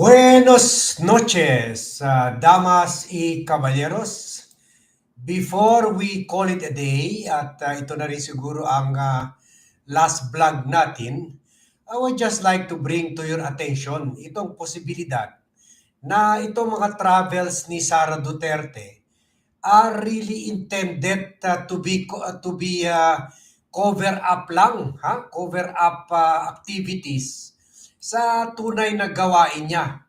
Buenos noches, uh, damas y caballeros. Before we call it a day, at uh, ito na rin siguro ang uh, last vlog natin, I would just like to bring to your attention itong posibilidad na itong mga travels ni Sara Duterte are really intended uh, to be uh, to be uh, cover up lang, ha? Cover up uh, activities sa tunay na gawain niya.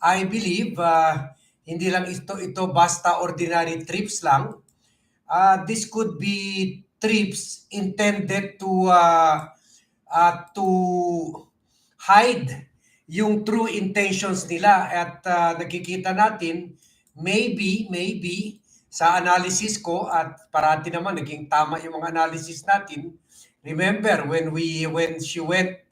I believe uh, hindi lang ito ito basta ordinary trips lang. Uh, this could be trips intended to uh, uh, to hide yung true intentions nila at uh, nakikita natin maybe maybe sa analysis ko at parati naman naging tama yung mga analysis natin remember when we when she went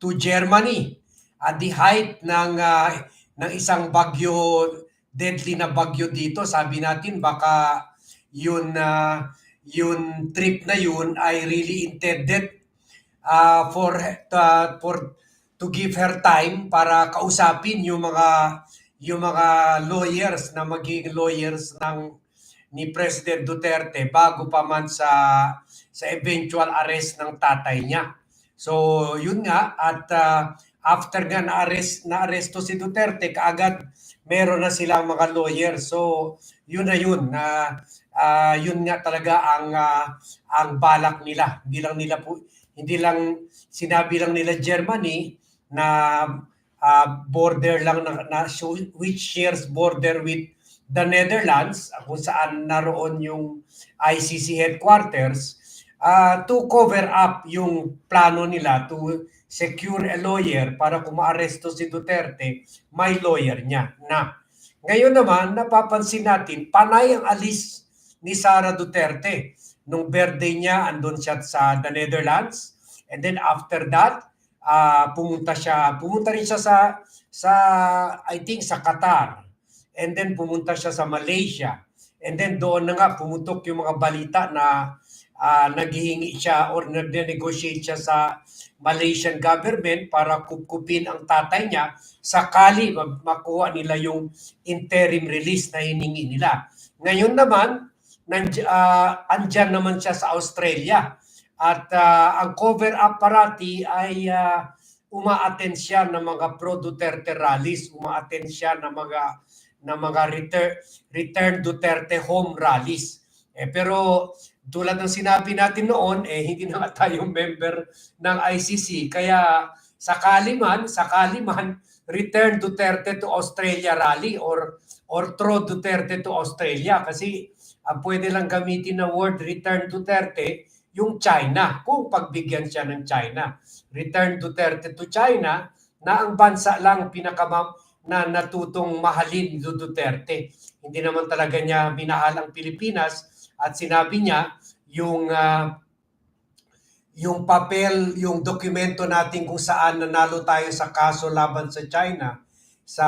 to Germany at the height ng uh, ng isang bagyo deadly na bagyo dito sabi natin baka yun uh, yun trip na yun ay really intended uh, for uh, for to give her time para kausapin yung mga yung mga lawyers na maging lawyers ng ni President Duterte bago pa man sa sa eventual arrest ng tatay niya. So, yun nga at uh, after nga na-arrest na aresto si Duterte, kaagad meron na silang mga lawyers. So, yun na yun na uh, yun nga talaga ang uh, ang balak nila. Hindi lang nila po hindi lang sinabi lang nila Germany na uh, border lang na, na which shares border with the Netherlands kung saan naroon yung ICC headquarters uh, to cover up yung plano nila to secure a lawyer para kung maaresto si Duterte, may lawyer niya na. Ngayon naman, napapansin natin, panay ang alis ni Sara Duterte. Nung birthday niya, andun siya sa the Netherlands. And then after that, uh, pumunta siya, pumunta rin siya sa, sa, I think, sa Qatar. And then pumunta siya sa Malaysia. And then doon na nga pumutok yung mga balita na uh, naghihingi siya or nag-negotiate siya sa Malaysian government para kupkupin ang tatay niya sakali makuha nila yung interim release na hiningi nila. Ngayon naman, nandiyan, uh, andyan naman siya sa Australia at uh, ang cover up parati ay uh, umaattend siya ng mga pro-Duterte rallies, umaattend siya ng mga ng mga return, return Duterte home rallies. Eh, pero tulad ng sinabi natin noon, eh, hindi na tayo member ng ICC. Kaya sakali man, sakali man, return Duterte to Australia rally or or throw Duterte to Australia kasi ang pwede lang gamitin na word return Duterte yung China, kung pagbigyan siya ng China. Return Duterte to China, na ang bansa lang pinaka na natutong mahalin ni Duterte. Hindi naman talaga niya minahal ang Pilipinas at sinabi niya yung uh, yung papel, yung dokumento natin kung saan nanalo tayo sa kaso laban sa China sa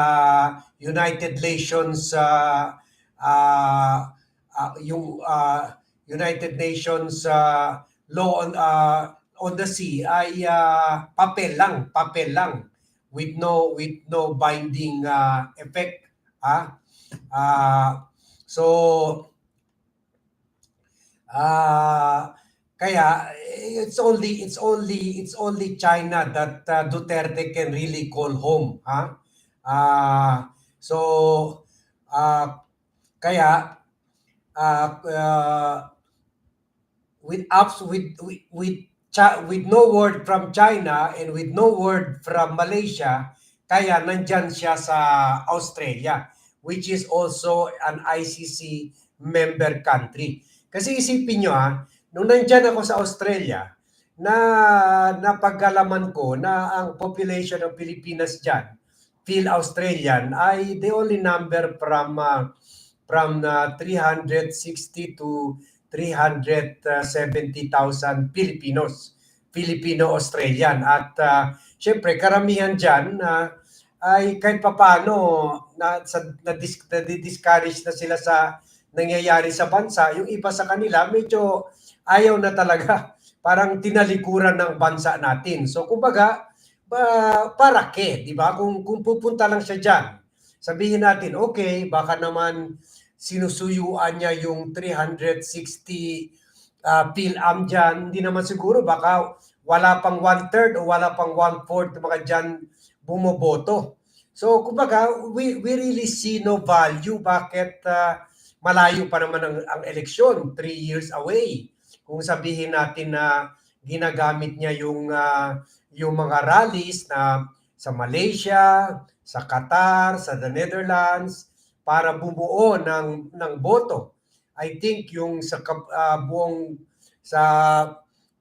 United Nations uh, uh, uh, yung uh, United Nations uh, law on uh, on the sea ay uh, papel lang, papel lang with no with no binding uh, effect ah. Uh, so uh, kaya it's only it's only it's only China that uh, Duterte can really call home ha uh, so uh, kaya uh, uh, with apps with with with, with no word from China and with no word from Malaysia, kaya nandyan siya sa Australia, which is also an ICC member country. Kasi isipin nyo ha, nung nandyan ako sa Australia, na napagkalaman ko na ang population ng Pilipinas dyan, Phil Australian, ay the only number from uh, from uh, 360 to 370,000 Filipinos, Filipino-Australian. At uh, syempre, karamihan dyan uh, ay kahit papano na, sa, na, dis, na discourage na sila sa nangyayari sa bansa. Yung iba sa kanila, medyo ayaw na talaga. Parang tinalikuran ng bansa natin. So, kumbaga, uh, para ke, di ba? Kung, kung pupunta lang siya dyan, sabihin natin, okay, baka naman sinusuyuan niya yung 360 uh, PhilAm dyan. Hindi naman siguro, baka wala pang one-third o wala pang one-fourth mga dyan bumoboto. So, kumbaga, we, we really see no value. Bakit uh, malayo pa naman ang, ang eleksyon, three years away. Kung sabihin natin na ginagamit niya yung, uh, yung mga rallies na sa Malaysia, sa Qatar, sa the Netherlands, para bumuo ng, ng boto. I think yung sa uh, buong, sa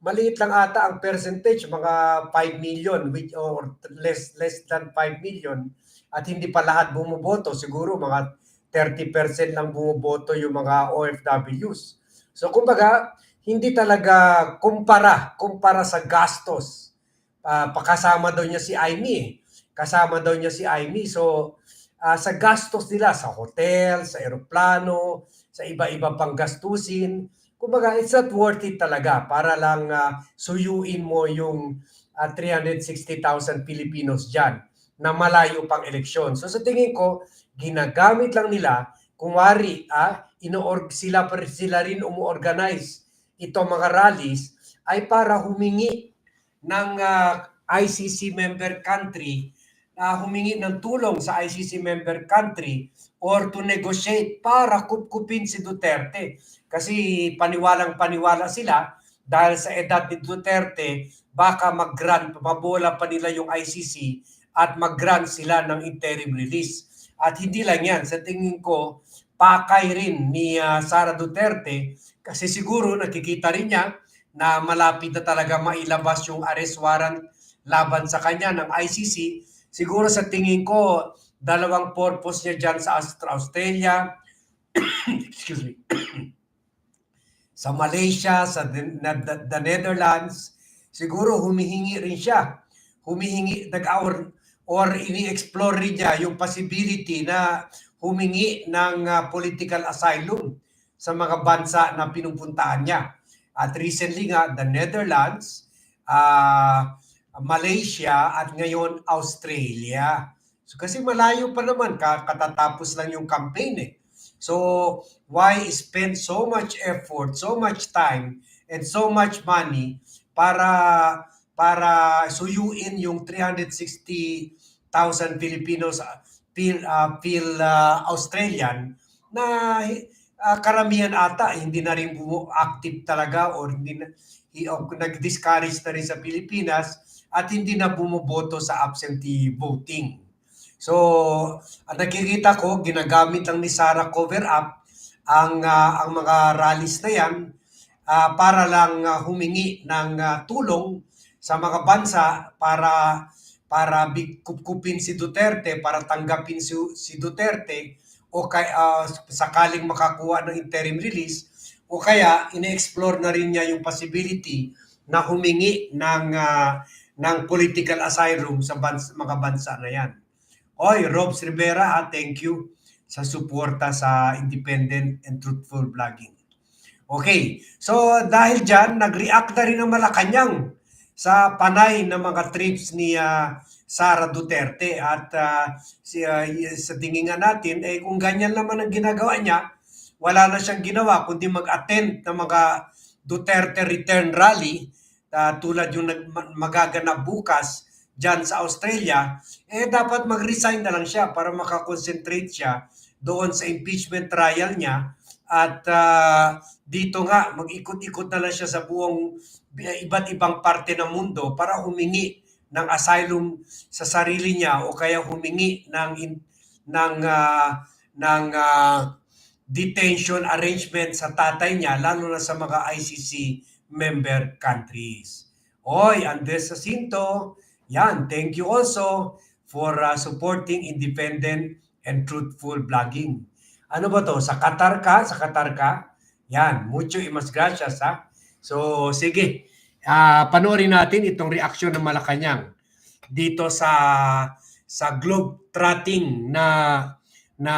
maliit lang ata ang percentage, mga 5 million which, or less, less than 5 million at hindi pa lahat bumoboto. Siguro mga 30% lang bumoboto yung mga OFWs. So kumbaga, hindi talaga kumpara, kumpara sa gastos. Uh, pakasama daw niya si Aimee. Kasama daw niya si Aimee. So uh, sa gastos nila, sa hotel, sa eroplano, sa iba-iba pang gastusin, kumbaga it's not worth it talaga para lang uh, suyuin mo yung uh, 360,000 Filipinos dyan na malayo pang eleksyon. So sa tingin ko, ginagamit lang nila kung wari ah, inoorg sila sila rin umu-organize itong mga rallies ay para humingi ng uh, ICC member country uh, humingi ng tulong sa ICC member country or to negotiate para kupkupin si Duterte. Kasi paniwalang paniwala sila dahil sa edad ni Duterte, baka mag-grant, mabola pa nila yung ICC at mag-grant sila ng interim release. At hindi lang yan, sa tingin ko, pakay rin ni uh, Sara Duterte kasi siguro nakikita rin niya na malapit na talaga mailabas yung arrest warrant laban sa kanya ng ICC. Siguro sa tingin ko, dalawang purpose niya dyan sa Australia, excuse me, sa Malaysia, sa the, the Netherlands, siguro humihingi rin siya. Humihingi, nag-hour, or ini-explore rin niya yung possibility na humingi ng uh, political asylum sa mga bansa na pinupuntahan niya. At recently nga, the Netherlands, uh, Malaysia, at ngayon Australia. So kasi malayo pa naman, katatapos lang yung campaign eh. So why spend so much effort, so much time, and so much money para para suyuin yung 360,000 Filipinos Phil, uh, Phil uh, Australian na uh, karamihan ata hindi na rin active talaga or hindi na, uh, nag-discourage na rin sa Pilipinas at hindi na bumoboto sa absentee voting. So, ang nakikita ko, ginagamit lang ni Sara cover up ang, uh, ang mga rallies na yan uh, para lang uh, humingi ng uh, tulong sa mga bansa para para kupkupin si Duterte, para tanggapin si, si Duterte o kay, uh, sakaling makakuha ng interim release o kaya ine-explore na rin niya yung possibility na humingi ng uh, ng political asylum sa bans- mga bansa na yan. Oy, Robs Rivera, ah, thank you sa suporta sa independent and truthful vlogging. Okay, so dahil dyan, nag-react na rin ang Malacanang sa panay ng mga trips ni uh, Sara Duterte at uh, si, uh, sa tingin natin eh kung ganyan naman ang ginagawa niya wala na siyang ginawa kundi mag-attend ng mga Duterte return rally uh, tulad yung nag, magaganap bukas dyan sa Australia, eh dapat mag-resign na lang siya para makakonsentrate siya doon sa impeachment trial niya at uh, dito nga mag-ikot-ikot na lang siya sa buong iba't ibang parte ng mundo para humingi ng asylum sa sarili niya o kaya humingi ng in, ng uh, ng uh, detention arrangement sa tatay niya lalo na sa mga ICC member countries. Oy, Andres Jacinto, yan, thank you also for uh, supporting independent and truthful blogging. Ano ba to? Sa Qatar ka? Sa Qatar ka? Yan, mucho y mas gracias ha. So, sige uh, panoorin natin itong reaksyon ng Malacanang dito sa sa globe trotting na na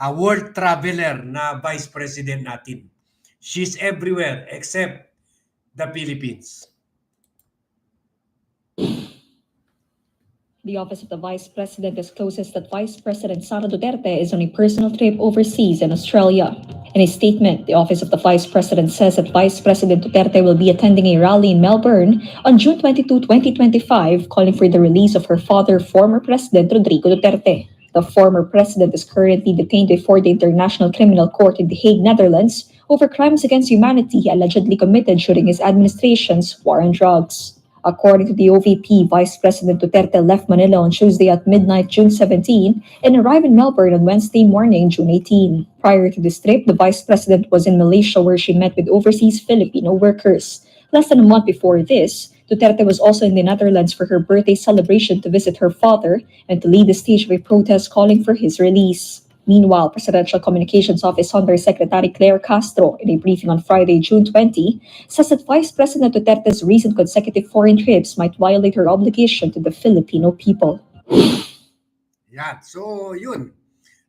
uh, world traveler na vice president natin. She's everywhere except the Philippines. The office of the vice president discloses that Vice President Sara Duterte is on a personal trip overseas in Australia. In a statement, the office of the vice president says that Vice President Duterte will be attending a rally in Melbourne on June 22, 2025, calling for the release of her father, former President Rodrigo Duterte. The former president is currently detained before the International Criminal Court in The Hague, Netherlands, over crimes against humanity allegedly committed during his administration's war on drugs. According to the OVP, Vice President Duterte left Manila on Tuesday at midnight, June 17, and arrived in Melbourne on Wednesday morning, June 18. Prior to this trip, the Vice President was in Malaysia where she met with overseas Filipino workers. Less than a month before this, Duterte was also in the Netherlands for her birthday celebration to visit her father and to lead the stage of a protest calling for his release. Meanwhile, Presidential Communications Office Under Secretary Claire Castro, in a briefing on Friday, June 20, says that Vice President Duterte's recent consecutive foreign trips might violate her obligation to the Filipino people. Yan. So, yun.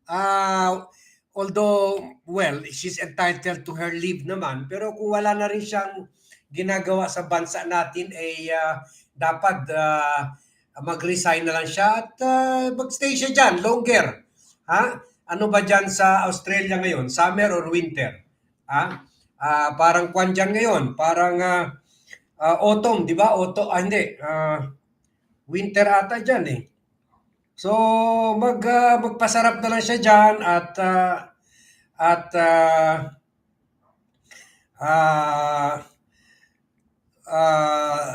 Ah, although, well, she's entitled to her leave naman, pero kung wala na rin siyang ginagawa sa bansa natin, ay ah, dapat ah, mag-resign na lang siya at ah, mag-stay siya dyan longer. Ha? Ano ba dyan sa Australia ngayon? Summer or winter? Ha? Ah, parang kwan dyan ngayon. Parang ah, ah, autumn, di ba? Autumn, ah, hindi. Ah, winter ata dyan eh. So mag ah, magpasarap na lang siya diyan at ah, at ah, ah, ah,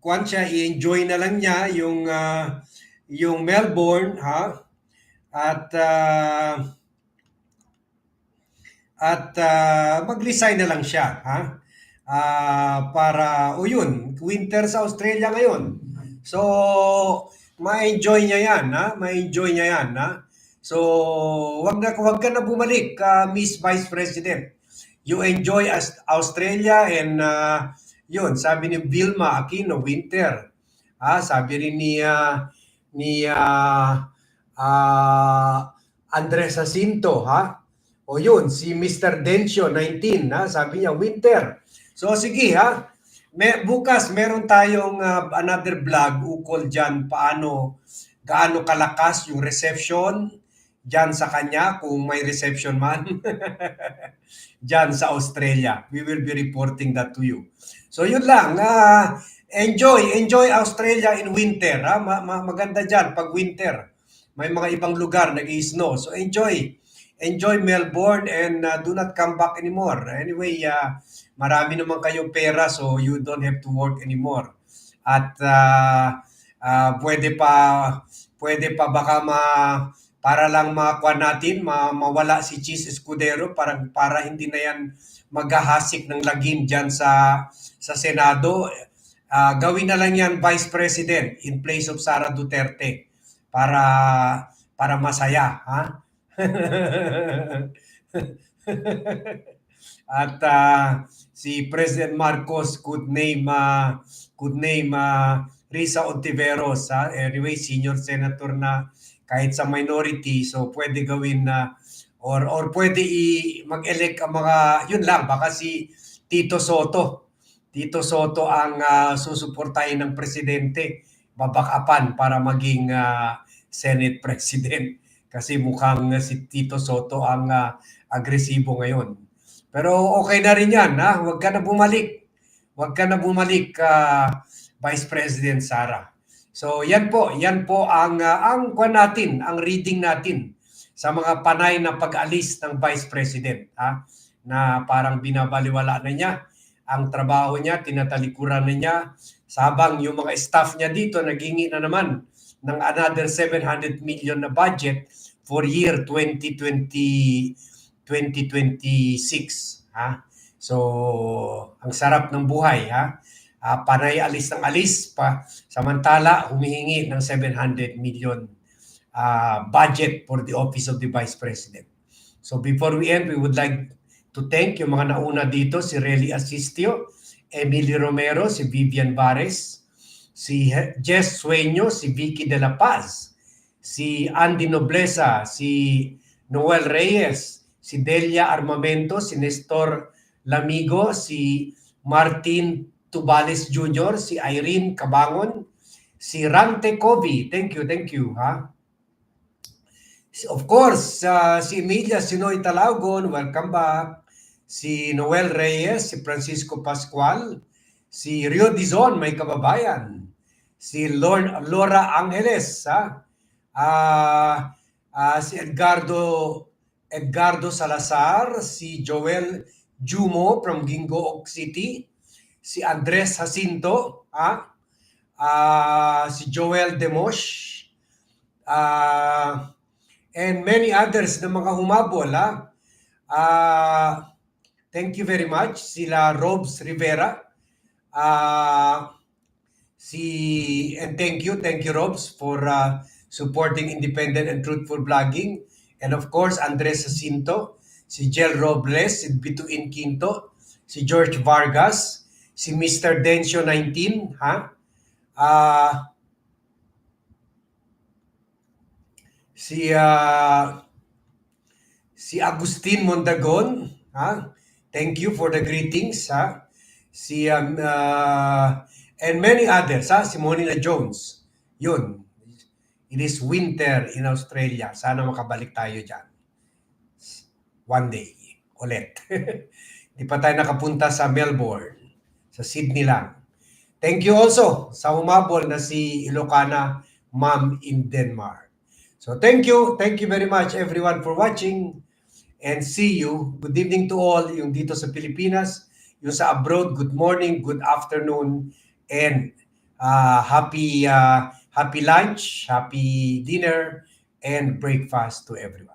kuwan siya i-enjoy na lang niya yung ah, yung Melbourne ha at ah, at ah, mag-resign na lang siya ha? Ah, para o yun winter sa Australia ngayon. So ma-enjoy niya yan ha? Ma-enjoy niya yan ha? So wag na wag ka na bumalik ah, Miss Vice President. You enjoy as Australia and ah, yun sabi ni Vilma Aquino winter. Ah sabi rin ni ah, ni ah, ah, Andres Jacinto ha o yun si Mr. Dencio 19 ha sabi niya winter so sige ha may, bukas meron tayong ah, another vlog ukol dyan paano gaano kalakas yung reception dyan sa kanya kung may reception man dyan sa Australia. We will be reporting that to you. So yun lang. ah, enjoy, enjoy Australia in winter. Ha? Ma- ma- maganda dyan pag winter. May mga ibang lugar nag-snow. So enjoy. Enjoy Melbourne and ah, do not come back anymore. Anyway, ah, marami naman kayong pera so you don't have to work anymore. At ah, ah, pwede pa pwede pa baka ma para lang makuha natin, ma, mawala si Cheese Escudero para, para hindi na yan maghahasik ng lagim dyan sa, sa Senado. Ah, gawin na lang yan Vice President in place of Sara Duterte para para masaya, ha? At ah, si President Marcos could name ah, could name ah, Risa Ontiveros, ha? Anyway, senior senator na kahit sa minority, so pwede gawin na or or pwede i mag-elect ang mga yun lang baka si Tito Soto. Tito Soto ang ah, susuportahin ng presidente, babakapan para maging ah, Senate President kasi mukhang ah, si Tito Soto ang ah, agresibo ngayon. Pero okay na rin yan, ha? Huwag ka na bumalik. Huwag ka na bumalik, ah, Vice President Sara. So yan po, yan po ang ah, ang kwan natin, ang reading natin sa mga panay na pag-alis ng Vice President, ha? Na parang binabaliwala na niya ang trabaho niya, tinatalikuran na niya, sabang yung mga staff niya dito naghingi na naman ng another 700 million na budget for year 2020 2026 ha? So ang sarap ng buhay ha? Ah, panay alis ng alis pa. Samantala humihingi ng 700 million ah, budget for the office of the vice president. So before we end we would like to thank yung mga nauna dito si Relly Asistio Emily Romero si Vivian Bares si Jess Sueño si Vicky De La Paz si Andy Nobleza si Noel Reyes si Delia Armamento, si Nestor Lamigo, si Martin Tubales Jr., si Irene Cabangon, Si Rante Kobe, thank you, thank you, ha? Of course, uh, si Emilia Sinoy Talaugon, welcome back. Si Noel Reyes, si Francisco Pascual, si Rio Dizon, may kababayan. Si Lor- Laura Angeles, ha? Ah, ah, si Edgardo Edgardo Salazar, si Joel Jumo from Gingoog City, si Andres Jacinto, ha? Ah, si Joel Demosh, ah, and many others na mga humabol, ha? Ah, thank you very much. Sila Robs Rivera, ah, si, and thank you, thank you Robs for uh, supporting independent and truthful blogging. And of course, Andres Jacinto, si Jel Robles, si Bituin Quinto, si George Vargas, si Mr. Dencio 19, ha? Ah, si ah, si Agustin Mondagon, ha? Thank you for the greetings, ha? Si um, ah, and many others, ha? Si Monina Jones. Yun. It is winter in Australia. Sana makabalik tayo dyan. One day. Ulit. Di pa tayo nakapunta sa Melbourne. Sa Sydney lang. Thank you also sa humabol na si Ilocana Ma'am in Denmark. So thank you. Thank you very much everyone for watching. And see you. Good evening to all. Yung dito sa Pilipinas. Yung sa abroad, good morning, good afternoon. And uh, happy uh, happy lunch, happy dinner, and breakfast to everyone.